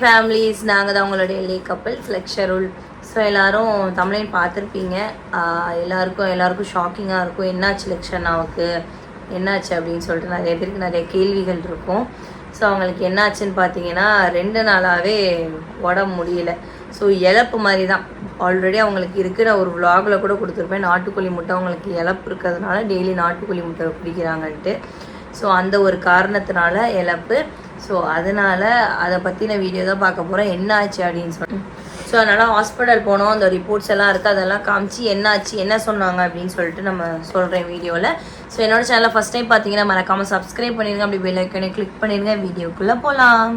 Families நாங்கள் தான் உங்களுடைய லே கப்பல் ஃப்ளெக்ஷருள் ஸோ எல்லோரும் தமிழையும் பார்த்துருப்பீங்க. எல்லாருக்கும் எல்லாருக்கும் ஷாக்கிங்காக இருக்கும். என்னாச்சு லக்ஷனாவுக்கு என்னாச்சு அப்படின்னு சொல்லிட்டு நிறைய பேருக்கு நிறைய கேள்விகள் இருக்கும். ஸோ அவங்களுக்கு என்னாச்சுன்னு பார்த்தீங்கன்னா ரெண்டு நாளாகவே உடம்பு முடியல. ஸோ இழப்பு மாதிரி தான். ஆல்ரெடி அவங்களுக்கு இருக்கிற ஒரு vlogல கூட கொடுத்துருப்பேன். நாட்டுக்கோழி முட்டை அவங்களுக்கு இழப்பு இருக்கிறதுனால டெய்லி நாட்டுக்கோழி முட்டை குடிக்கிறாங்கன்ட்டு. ஸோ அந்த ஒரு காரணத்தினால இழப்பு. ஸோ அதனால அதை பற்றின வீடியோ தான் பார்க்க போகிறோம் என்ன ஆச்சு அப்படின்னு சொல்லிட்டு ஸோ அதனால் ஹாஸ்பிட்டல் போனோம். அந்த ரிப்போர்ட்ஸ் எல்லாம் இருக்குது அதெல்லாம் காமிச்சு என்ன ஆச்சு என்ன சொன்னாங்க அப்படின்னு சொல்லிட்டு நம்ம சொல்கிறேன் வீடியோவில் ஸோ என்னோட சேனலை ஃபஸ்ட் டைம் பார்த்தீங்கன்னா மறக்காமல் சப்ஸ்கிரைப் பண்ணிடுங்க அப்படி பெல் ஐக்கனை கிளிக் பண்ணிடுங்க வீடியோக்குள்ளே போகலாம்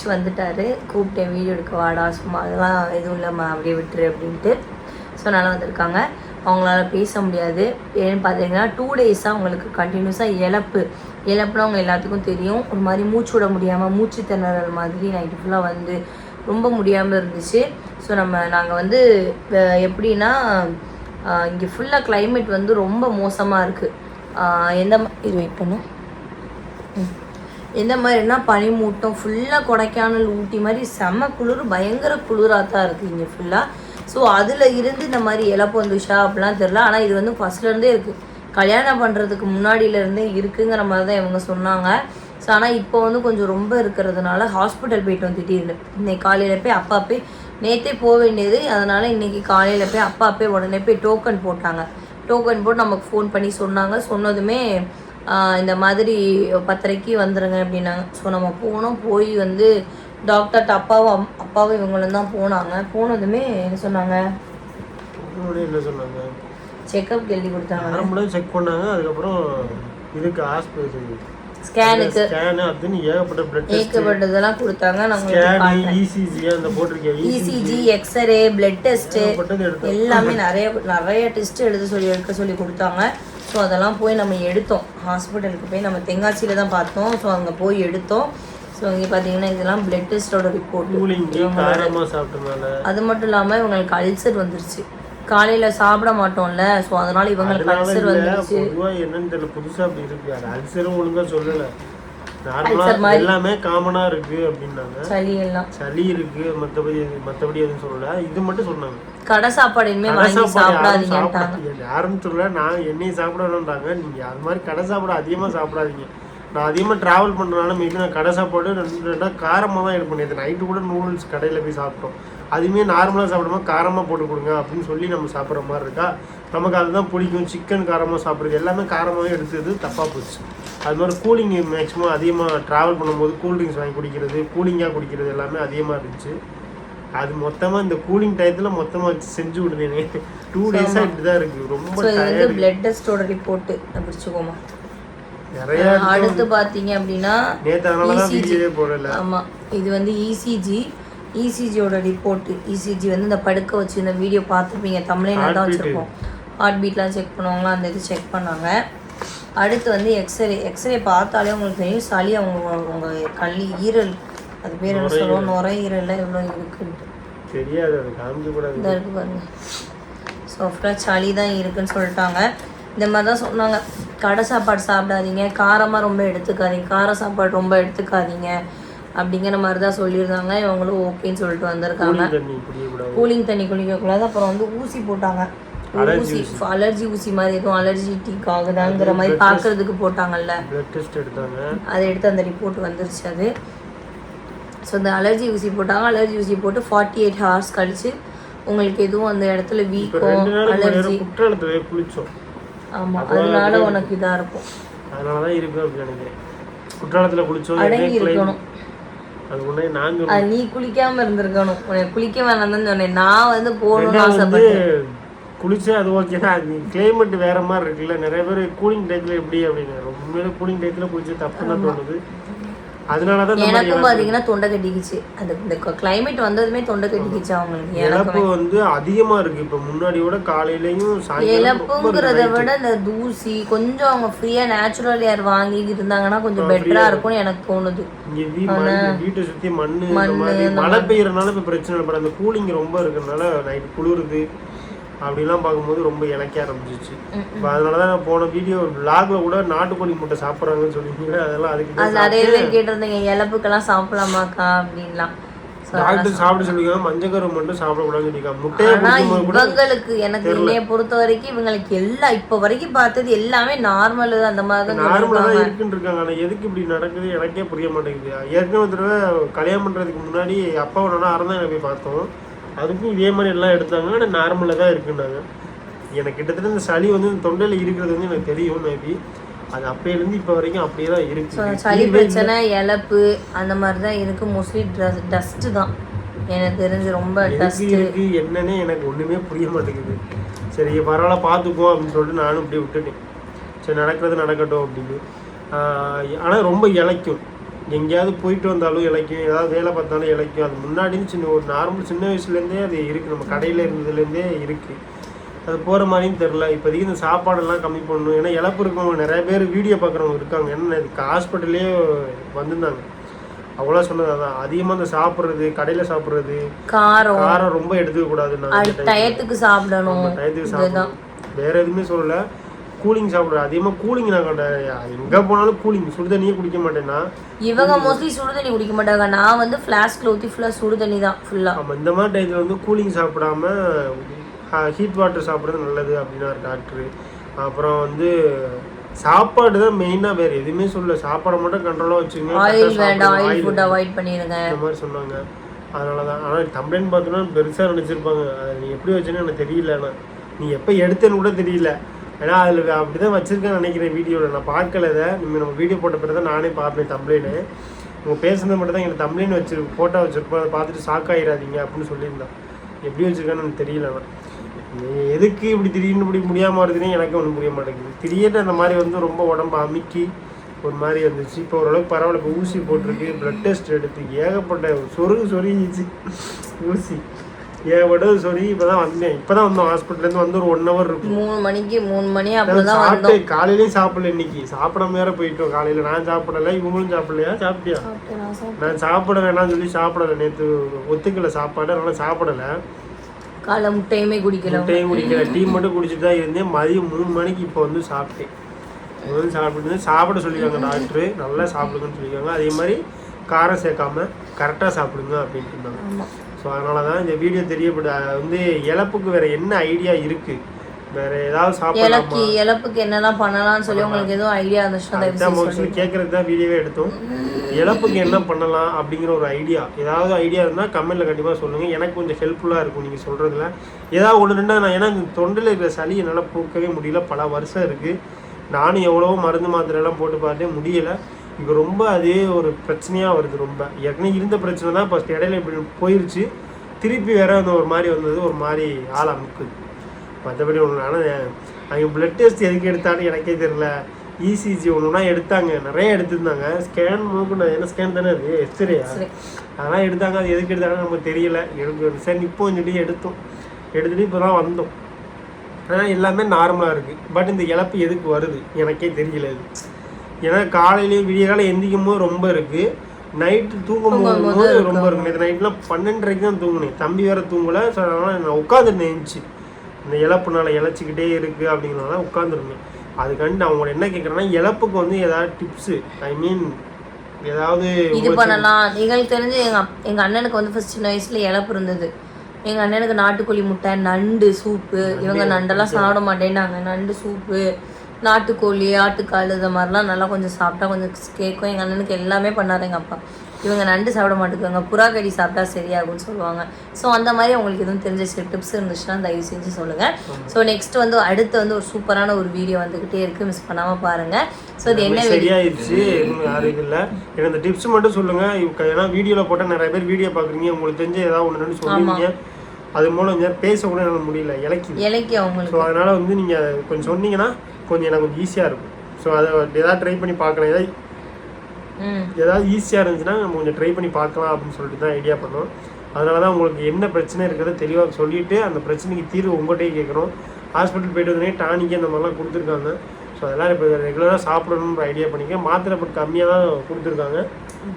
ஸோ வந்துட்டாரு. கூப்பிட்டேன் வீடியோ எடுக்க வாடா சும்மா அதெல்லாம் எதுவும் இல்லாமல் அப்படியே விட்டுரு அப்படின்ட்டு. ஸோ நல்லா வந்திருக்காங்க. அவங்களால பேச முடியாது. ஏன்னு பார்த்தீங்கன்னா டூ டேஸாக அவங்களுக்கு கண்டினியூஸாக இழப்பு. இழப்புனா அவங்க எல்லாத்துக்கும் தெரியும். ஒரு மாதிரி மூச்சு விட முடியாமல் மூச்சு திணறல் மாதிரி நைட்டு ஃபுல்லாக வந்து ரொம்ப முடியாமல் இருந்துச்சு. ஸோ நம்ம நாங்கள் வந்து எப்படின்னா இங்கே ஃபுல்லாக கிளைமேட் வந்து ரொம்ப மோசமாக இருக்குது எந்த இது வெயிட் பண்ணும் ம். எந்த மாதிரினா பனிமூட்டம் ஃபுல்லாக கொடைக்கானல் ஊட்டி மாதிரி செம குளிர் பயங்கர குளிராக தான் இருக்குது இங்கே ஃபுல்லாக ஸோ அதில் இருந்து இந்த மாதிரி இழப்பு வந்துச்சா அப்படிலாம் தெரில ஆனால் இது வந்து ஃபஸ்ட்லேருந்தே இருக்குது கல்யாணம் பண்ணுறதுக்கு முன்னாடியிலேருந்தே இருக்குங்கிற மாதிரி தான் இவங்க சொன்னாங்க. ஸோ ஆனால் இப்போ வந்து கொஞ்சம் ரொம்ப இருக்கிறதுனால ஹாஸ்பிட்டல் போயிட்டு வந்து திடீர்னு இன்னைக்கு காலையில் போய் அப்பா போய் நேற்றே போக வேண்டியது. அதனால் இன்னைக்கு காலையில் போய் அப்பா போய் உடனே போய் டோக்கன் போட்டாங்க. டோக்கன் போட்டு நமக்கு ஃபோன் பண்ணி சொன்னாங்க. சொன்னதுமே இந்த மாதிரி பத்தரைக்கு வந்துடுங்க அப்படின்னாங்க. ஸோ நம்ம போனோம். போய் வந்து டாக்டர்கிட்ட அப்பாவும் அப்பாவும் இவங்களும் தான் போனாங்க. போனதுமே என்ன சொன்னாங்க? என்ன சொன்னாங்க? செக்கப் எழுதி கொடுத்தாங்க. செக் பண்ணாங்க. அதுக்கப்புறம் இதுக்கு ஹாஸ்பிட்டல் ஸ்கேனுக்கு ஸ்கேனு அதுன்னு ஏகப்பட்ட பிளட் டெஸ்ட் ஏகப்பட்டதெல்லாம் கொடுத்தாங்க. காட்டுறேன். இசிஜி அந்த போட்டிருக்கேன். இசிஜி எக்ஸ்ரே பிளட் எடுத்தோம். எல்லாமே நிறைய நிறைய டெஸ்ட் எழுத சொல்லி எடுக்க சொல்லி கொடுத்தாங்க. ஸோ அதெல்லாம் போய் நம்ம எடுத்தோம். ஹாஸ்பிட்டலுக்கு போய் நம்ம தெங்காசியில் தான் பார்த்தோம். ஸோ அங்கே போய் எடுத்தோம். ஸோ இங்கே பார்த்தீங்கன்னா இதெல்லாம் பிளட் டெஸ்ட்டோட ரிப்போர்ட் அது மட்டும் இல்லாமல் இவங்களுக்கு அல்சர் வந்துருச்சு. காலையில் சாப்பிட மாட்டோம்ல. ஸோ அதனால இவங்களுக்கு அல்சர் வந்துருச்சு. என்னன்னு தெரியல. புதுசா அப்படி இருக்கு. அல்சரும் ஒழுங்கா சொல்லல. நார்மலா. எல்லாமே காமனா இருக்கு அப்படின்னாங்க. சளி எல்லாம் சளி இருக்கு மத்தபடி மத்தபடி எதுவும் சொல்லல. இது மட்டும் சொன்னாங்க. கடை சாப்பாடு இனிமேல் கடை வாங்கி சாப்பிடாதீங்க. யாரும் சொல்ல நான் என்னையும் சாப்பிட வேணும்ன்றாங்க நீங்க அது மாதிரி கடை சாப்பாடு அதிகமா சாப்பிடாதீங்க. நான் அதிகமா டிராவல் பண்றதுனால மேபி நான் கடை சாப்பாடு ரெண்டு ரெண்டா காரமா தான் எடுப்பேன் நேற்று நைட்டு கூட நூடுல்ஸ் கடையில போய் சாப்பிட்டோம். அதுவுமே நார்மலா சாப்பிடும்போது காரமா போட்டு கொடுங்க அப்படின்னு சொல்லி நம்ம சாப்பிட்ற மாதிரி இருக்கா? நமக்கு அதுதான் பிடிக்கும். சிக்கன் காரமா சாப்பிடுறது. எல்லாமே காரமாவே எடுத்தது தப்பா போச்சு. அது மாதிரி கூலிங் மேக்ஸிமம் அதிகமாக ட்ராவல் பண்ணும்போது கூல்ட்ரிங்க்ஸ் வாங்கி குடிக்கிறது கூலிங்காக குடிக்கிறது எல்லாமே அதிகமாக இருந்துச்சு. அது மொத்தமாக இந்த கூலிங் டயத்தில் மொத்தமாக வச்சு செஞ்சு விடுதேனே டூ டேஸாக இப்படி தான் இருக்குது ரொம்ப டயர்டு பிளட் டெஸ்ட்டோட ரிப்போர்ட்டு பிடிச்சிக்கோமா? நிறைய அடுத்து பார்த்தீங்க அப்படின்னா நேற்று அதனால தான் ECG. வீடியோவே போடல. ஆமாம் இது வந்து E இசிஜி இசிஜியோட ரிப்போர்ட்டு இசிஜி வந்து இந்த படுக்க வச்சு இந்த வீடியோ பார்த்துருப்பீங்க தமிழ்ல தான். வச்சுருப்போம் ஹார்ட் பீட்லாம் செக் பண்ணுவாங்களா? அந்த இது செக் பண்ணாங்க. அடுத்து வந்து எக்ஸ்ரே எக்ஸ்ரே பார்த்தாலே உங்களுக்கு தெரியும் சளி அவங்க உங்கள் கல்லி ஈரல். அது பேர் என்ன சொல்லுவோம்? நுரையீரலில் எவ்வளோ இருக்குன்ட்டு. தெரியாது இதாக பாருங்க. சாஃப்டாக சளி தான் இருக்குன்னு சொல்லிட்டாங்க. இந்த மாதிரி தான் சொன்னாங்க. கடை சாப்பாடு சாப்பிடாதீங்க. காரமாக ரொம்ப எடுத்துக்காதீங்க. கார சாப்பாடு ரொம்ப எடுத்துக்காதீங்க. அப்படிங்கிற மாதிரி தான் சொல்லியிருந்தாங்க. இவங்களும் ஓகேன்னு சொல்லிட்டு வந்திருக்காங்க. கூலிங் தண்ணி குடிக்கக்கூடாது. அப்புறம் வந்து ஊசி போட்டாங்க. ஊசி அலர்ஜி ஊசி மாதிரி எதுவும் அலர்ஜிட்டிக் ஆகுதாங்கிற மாதிரி பார்க்கறதுக்கு போட்டாங்கல்ல. அதை எடுத்து அந்த ரிப்போர்ட் வந்துருச்சு அது. ஸோ இந்த அலர்ஜி ஊசி போட்டாங்க. அலர்ஜி ஊசி போட்டு ஃபார்ட்டி எயிட் ஹவர்ஸ் கழிச்சு உங்களுக்கு எதுவும் அந்த இடத்துல நாளைக்கு அலர்ஜி ஆமாம் அதனால உனக்கு இதாக இருக்கும். அதனால தான் இருக்கு அப்படின்னு நினைக்கிறேன். குற்றாலத்தில் குளிச்சோம் அடங்கி இருக்கணும். அது அது நீ குளிக்காம இருந்திருக்கணும். உனக்கு குளிக்க வேணாம் தான் சொன்னேன். நான் வந்து போகணும்னு ஆசைப்பட்டேன். குளிச்சா அது ஓகே தான். அது கிளைமேட் வேற மாதிரி இருக்குல்ல. நிறைய பேர் கூலிங் டைத்துல எப்படி அப்படின்னு உண்மையில கூலிங் டைத்துல குளிச்சு தப்புன்னு தான் தோணுது. அதனால தான் எனக்கும் பாத்தீங்கன்னா தொண்டை கட்டிக்கிச்சு. அந்த இந்த கிளைமேட் வந்ததுமே தொண்டை கட்டிக்கிச்சு அவங்களுக்கு? எனக்கு இழப்பு வந்து அதிகமா இருக்கு. இப்ப முன்னாடி விட காலையிலயும் இழப்புங்கிறத விட இந்த தூசி கொஞ்சம் அவங்க ஃப்ரீயா நேச்சுரல் ஏர் வாங்கி இருந்தாங்கன்னா கொஞ்சம் பெட்டரா இருக்கும்னு எனக்கு தோணுது. மண் வீட்டை சுத்தி மண்ணு இந்த மாதிரி மழை பெய்யறதுனால இப்ப பிரச்சனை இல்லை. அந்த கூலிங் ரொம்ப இருக்கறனால நைட் குளிருது. அப்படிலாம் பார்க்கும்போது ரொம்ப இளைக்க ஆரம்பிச்சிச்சு. இப்போ அதனால தான் நான் போன வீடியோ லாக்ல கூட நாட்டுக்கோழி முட்டை சாப்பிட்றாங்கன்னு சொல்லியிருக்கீங்க அதெல்லாம் அதுக்கு அது நிறைய பேர் கேட்டிருந்தீங்க இழப்புக்கெல்லாம் சாப்பிடலாமாக்கா? அப்படின்லாம். டாக்டர் சாப்பிட சொல்லிருக்காங்க மஞ்சக்கரு மட்டும் சாப்பிடக்கூடாதுன்னு சொல்லியிருக்காங்க. முட்டையை கூட இவங்களுக்கு எனக்கு என்னைய பொறுத்த வரைக்கும் இவங்களுக்கு எல்லாம் இப்ப வரைக்கும் பார்த்தது எல்லாமே நார்மல் அந்த மாதிரி தான் நார்மலாக தான் இருக்குன்னு இருக்காங்க. ஆனால் எதுக்கு இப்படி நடக்குது? எனக்கே புரிய மாட்டேங்குது. ஏற்கனவே தடவை கல்யாணம் பண்ணுறதுக்கு முன்னாடி அப்பாவை நல்லா அறந்தாங்க போய் பார்த்தோம். அதுக்கும் இதே மாதிரி எல்லாம் எடுத்தாங்க ஆனால் நார்மலாக தான் இருக்குன்னாங்க. எனக்கு கிட்டத்தட்ட இந்த சளி வந்து இந்த தொண்டையில் இருக்கிறது வந்து எனக்கு தெரியும் மேபி அது அப்பையிலேருந்து இப்போ வரைக்கும் அப்படியே தான் இருக்கு. சளி பிரச்சனை இழப்பு அந்த மாதிரி தான் இருக்கு. மோஸ்ட்லி டஸ்ட் தான். எனக்கு தெரிஞ்சு ரொம்ப டஸ்ட் இருக்கு என்னன்னே எனக்கு ஒன்றுமே புரிய மாட்டேங்குது. சரி பரவாயில்ல பார்த்துக்குவோம் அப்படின்னு சொல்லிட்டு நானும் இப்படி விட்டுட்டேன். சரி நடக்கிறது நடக்கட்டும் அப்படின்னு. ஆனால் ரொம்ப இளைக்கும் எங்கேயாவது போயிட்டு வந்தாலும் இளைக்கும் ஏதாவது வேலை பார்த்தாலும் இளைக்கும் அது முன்னாடி சின்ன ஒரு நார்மல் சின்ன வயசுலேருந்தே அது இருக்குது நம்ம கடையில் இருந்ததுலேருந்தே இருக்குது அது போகிற மாதிரியும் தெரில இப்போதைக்கு இந்த சாப்பாடெல்லாம் கம்மி பண்ணணும். ஏன்னா இழப்பு இருக்கவங்க நிறைய பேர் வீடியோ பார்க்குறவங்க இருக்காங்க. என்ன இதுக்கு ஹாஸ்பிட்டல்லே வந்திருந்தாங்க. அவ்வளோ சொன்னது அதான். அதிகமாக இந்த சாப்பிட்றது கடையில் சாப்பிட்றது காரம். காரம் ரொம்ப எடுத்துக்க கூடாது டயத்துக்கு சாப்பிடணும். டயத்துக்கு சாப்பிடணும். வேற எதுவுமே சொல்லல. கூலிங் சாப்பிடுறேன் அதிகமாக கூலிங் நான் எங்கே போனாலும் கூலிங் சுடு தண்ணியே குடிக்க மாட்டேன்னா. இவங்க மோஸ்ட்லி சுடு தண்ணி குடிக்க மாட்டாங்க. நான் வந்து ஃப்ளாஸ்க்ல ஊற்றி ஃபுல்லாக சுடு தண்ணி தான் ஃபுல்லா ஆமாம் இந்த மாதிரி டயத்தில் வந்து கூலிங் சாப்பிடாம ஹீட் வாட்டர் சாப்பிட்றது நல்லது அப்படின்னாரு டாக்டரு அப்புறம் வந்து சாப்பாடு தான் மெயினாக வேறு எதுவுமே சொல்லல. சாப்பாடை மட்டும் கண்ட்ரோலாக வச்சுங்க ஆயில் வேண்டாம் ஆயில் ஃபுட் அவாய்ட் பண்ணிடுங்க. இந்த மாதிரி சொன்னாங்க. அதனால தான். ஆனால் கம்ப்ளைண்ட் பார்த்தோன்னா பெருசாக நினச்சிருப்பாங்க. அது நீ எப்படி வச்சுன்னு எனக்கு தெரியல ஆனால் நீ எப்போ எடுத்தேன்னு கூட தெரியல. ஏன்னா அதில் அப்படி தான் வச்சுருக்கேன்னு நினைக்கிறேன் வீடியோவில் நான் பார்க்கல இதை நம்ம வீடியோ போட்ட பிறகு தான் நானே பார்ப்பேன் தம்ப்ளைனு உங்க பேசுனது மட்டும் தான் எனக்கு தம்ப்ளைன் வச்சு ஃபோட்டோ வச்சுருப்போம் அதை பார்த்துட்டு ஷாக் ஆகிடாதீங்க அப்படின்னு சொல்லியிருந்தான். எப்படி வச்சுருக்கான்னு எனக்கு தெரியல நீ எதுக்கு இப்படி திடீர்னு இப்படி முடியாமல் இருக்குதுன்னு எனக்கு ஒன்றும் புரிய மாட்டேங்குது. திடீர்னு அந்த மாதிரி வந்து ரொம்ப உடம்பு அமுக்கி ஒரு மாதிரி வந்துச்சு. இப்போ ஓரளவுக்கு பரவாயில்ல. இப்போ ஊசி போட்டிருக்கு ப்ளட் டெஸ்ட் எடுத்து ஏகப்பட்ட சொருகு சொருகிச்சு ஊசி. ஏகப்பட்டது சொருகி இப்போ தான் வந்தேன். இப்போ தான் வந்தோம் ஹாஸ்பிட்டல்லேருந்து வந்து ஒரு ஒன் ஹவர் இருக்கும். மூணு மணிக்கு மூணு மணி அப்படிதான் சாப்பிட்டு காலையிலயும் சாப்பிடல இன்னைக்கு. சாப்பிடாம வேற போயிட்டோம். காலையில நான் சாப்பிடல இவங்களும் சாப்பிடலையா? சாப்பிட்டியா? நான் சாப்பிட வேணாம்னு சொல்லி சாப்பிடல. நேத்து ஒத்துக்கல சாப்பாடு. அதனால சாப்பிடல. காலை முட்டையுமே குடிக்கல. முட்டையும் குடிக்கல. டீ மட்டும் குடிச்சிட்டு தான் இருந்தேன். மதியம் மூணு மணிக்கு இப்போ வந்து சாப்பிட்டேன். வந்து சாப்பிட்டு சாப்பிட சொல்லியிருக்காங்க டாக்டரு நல்லா சாப்பிடுங்கன்னு சொல்லியிருக்காங்க. அதே மாதிரி காரம் சேர்க்காம கரெக்டாக சாப்பிடுங்க அப்படின்ட்டு இருந்தாங்க. ஸோ அதனால தான் இந்த வீடியோ தெரியப்படு வந்து இழப்புக்கு வேற என்ன ஐடியா இருக்கு? வேற ஏதாவது சாப்பிடலாமா? இழப்புக்கு என்னெல்லாம் பண்ணலாம்னு சொல்லி உங்களுக்கு எதுவும் ஐடியா இருந்துச்சுன்னா மோஸ்ட்லி கேட்கறது தான் வீடியோவே எடுத்தோம். இழப்புக்கு என்ன பண்ணலாம் அப்படிங்கிற ஒரு ஐடியா ஏதாவது ஐடியா இருந்தால் கமெண்ட்ல கண்டிப்பாக சொல்லுங்கள் எனக்கு கொஞ்சம் ஹெல்ப்ஃபுல்லாக இருக்கும் நீங்கள் சொல்கிறதுல ஏதாவது ஒன்று ரெண்டா நான் ஏன்னா இந்த தொண்டில் இருக்கிற சளி என்னால் போக்கவே முடியல. பல வருஷம் இருக்குது நானும் எவ்வளவோ மருந்து மாத்திரை எல்லாம் போட்டு பார்த்தேன். முடியலை. இப்போ ரொம்ப அதே ஒரு பிரச்சனையாக வருது ரொம்ப. ஏற்கனவே இருந்த பிரச்சனை தான் ஃபஸ்ட் இடையில இப்படி போயிருச்சு. திருப்பி வேற அந்த ஒரு மாதிரி வந்தது ஒரு மாதிரி ஆள் அமுக்குது. மற்றபடி ஒன்று ஆனால் அவங்க பிளட் டெஸ்ட் எதுக்கு எடுத்தான்னு எனக்கே தெரியல. இசிஜி ஒன்றுனா எடுத்தாங்க. நிறைய எடுத்திருந்தாங்க. ஸ்கேன் மூக்கு என்ன ஸ்கேன் தானே அது? எக்ஸ்ரேயா சரி. அதெல்லாம் எடுத்தாங்க. அது எதுக்கு எடுத்தாங்கன்னு நமக்கு தெரியல. எனக்கு சரி இப்போ சொல்லி எடுத்தோம். எடுத்துட்டு இப்போ தான் வந்தோம். ஆனால் எல்லாமே நார்மலாக இருக்குது பட் இந்த இழப்பு எதுக்கு வருது? எனக்கே தெரியல அது ஏன்னா காலையிலேயும் விடிய காலம் எந்திக்கும் போது ரொம்ப இருக்குது நைட்டு தூங்கும் போது ரொம்ப இருக்கு. நேற்று நைட்லாம் பன்னெண்டரைக்கு தான் தூங்குனேன். தம்பி வேற தூங்கலை. ஸோ அதனால் நான் உட்காந்துருந்தேன் எழுந்துச்சு இந்த இழப்புனால இழைச்சிக்கிட்டே இருக்குது அப்படிங்கிறனால உட்காந்துருந்தேன் அதுக்காண்டி நான் உங்களை என்ன கேட்குறேன்னா இழப்புக்கு வந்து ஏதாவது டிப்ஸு ஐ மீன் ஏதாவது இது பண்ணலாம். எங்களுக்கு தெரிஞ்சு எங்க அப்- எங்க அண்ணனுக்கு வந்து ஃபர்ஸ்ட் சின்ன வயசுல இழப்பு இருந்தது. எங்க அண்ணனுக்கு நாட்டுக்கோழி முட்டை நண்டு சூப்பு. இவங்க நண்டெல்லாம் சாப்பிட மாட்டேன்னாங்க. நண்டு சூப்பு. நாட்டுக்கோழி ஆட்டுக்கால் இது மாதிரிலாம் நல்லா கொஞ்சம் சாப்பிட்டா கொஞ்சம் கேட்கும். எங்கள் அண்ணனுக்கு எல்லாமே பண்ணாரு எங்கள் அப்பா. இவங்க நண்டு சாப்பிட மாட்டேங்குவாங்க. புறா கறி சாப்பிட்டா சரியாகும்னு சொல்லுவாங்க. ஸோ அந்த மாதிரி உங்களுக்கு எதுவும் தெரிஞ்ச சில டிப்ஸ் இருந்துச்சுன்னா தயவு செஞ்சு சொல்லுங்கள் ஸோ நெக்ஸ்ட் வந்து அடுத்து வந்து ஒரு சூப்பரான ஒரு வீடியோ வந்துக்கிட்டே இருக்குது மிஸ் பண்ணாமல் பாருங்கள் ஸோ இது என்ன? சரியாயிடுச்சு யாரும் இல்லை. எனக்கு இந்த டிப்ஸ் மட்டும் சொல்லுங்க. இவ- ஏன்னா வீடியோவில் போட்டால் நிறைய பேர் வீடியோ பார்க்குறீங்க. உங்களுக்கு தெரிஞ்ச ஏதாவது ஒன்று சொல்லுவீங்க. அது மூலம் பேச கூட எனக்கு முடியல. இலக்கி இலக்கிய அவங்களுக்கு. ஸோ அதனால வந்து நீங்கள் கொஞ்சம் சொன்னீங்கன்னா கொஞ்சம் எனக்கு கொஞ்சம் ஈஸியாக இருக்கும். ஸோ அதை ஏதாவது ட்ரை பண்ணி பார்க்கலாம். ஏதாவது ஏதாவது ஈஸியாக இருந்துச்சுன்னா நம்ம கொஞ்சம் ட்ரை பண்ணி பார்க்கலாம் அப்படின்னு சொல்லிட்டு தான் ஐடியா பண்ணோம் அதனால தான் உங்களுக்கு என்ன பிரச்சனை இருக்கிறத தெளிவாக சொல்லிட்டு அந்த பிரச்சனைக்கு தீர்வு உங்கள்கிட்டயே கேட்குறோம். ஹாஸ்பிட்டல் போயிட்டு வந்தோடனே டானிக்கு அந்த மாதிரிலாம் கொடுத்துருக்காங்க. ஸோ அதெல்லாம் இப்போ ரெகுலராக சாப்பிடணுன்ற ஐடியா பண்ணிக்க மாத்திரை பட் கம்மியாக தான் கொடுத்துருக்காங்க.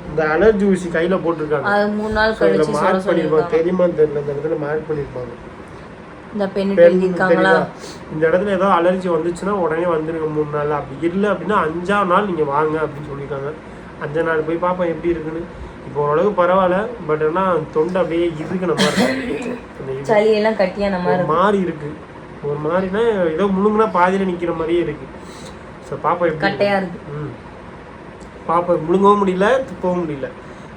இந்த அலர்ஜி ஊசி கையில் போட்டிருக்காங்க. மார்க் பண்ணியிருப்பாங்க. தெரியுமான்னு தெரியல. இந்த இடத்துல மார்க் பண்ணியிருப்பாங்க. இந்த பெண்ணு பெண் எழுதியிருக்காங்களா? தெரியுதா? இந்த இடத்துல ஏதோ அலர்ஜி வந்துச்சுன்னா உடனே வந்துருங்க மூணு நாள் அப்படி. இல்லை அப்படின்னா அஞ்சாம் நாள் நீங்கள் வாங்க அப்படின்னு சொல்லியிருக்காங்க. அஞ்சாம் நாள் போய் பார்ப்போம் எப்படி இருக்குன்னு. இப்போ ஓரளவு பரவாயில்ல பட் ஆனால் தொண்டை அப்படியே இருக்குன மாதிரி சளி எல்லாம் மாதிரி இருக்கு. ஒரு மாதிரினா ஏதோ முழுங்குனா பாதியில நிக்கிற மாதிரியே இருக்கு. ஸோ பாப்பா எப்படி கட்டையா இருக்கு. ம். பாப்பா முழுங்கவும் முடியல துப்பவும் முடியல.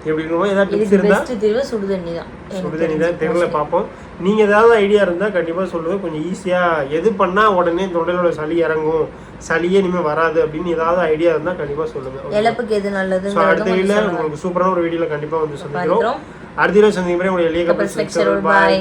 எப்படி இருக்கணும் ஏதாவது டிப்ஸ் இதுக்கு இருந்தா பெஸ்ட் தீர்வு சுடுதண்ணி தான். சுடுதண்ணி தான் தெரியல பார்ப்போம். நீங்க ஏதாவது ஐடியா இருந்தா கண்டிப்பா சொல்லுங்க. கொஞ்சம் ஈஸியா எது பண்ணா உடனே தொண்டையில சளி இறங்கும் சளியே இனிமே வராது அப்படின்னு ஏதாவது ஐடியா இருந்தா கண்டிப்பா சொல்லுங்க. இழப்புக்கு எது ஸோ நல்லதுங்கிறதும் அடுத்த சொல்லுங்க. உங்களுக்கு சூப்பரான ஒரு வீடியோல கண்டிப்பா வந்து சந்திக்கிறோம். அடுத்த வீடியோ சந்திக்கும் முறை உங்களுடைய பாய் பாய்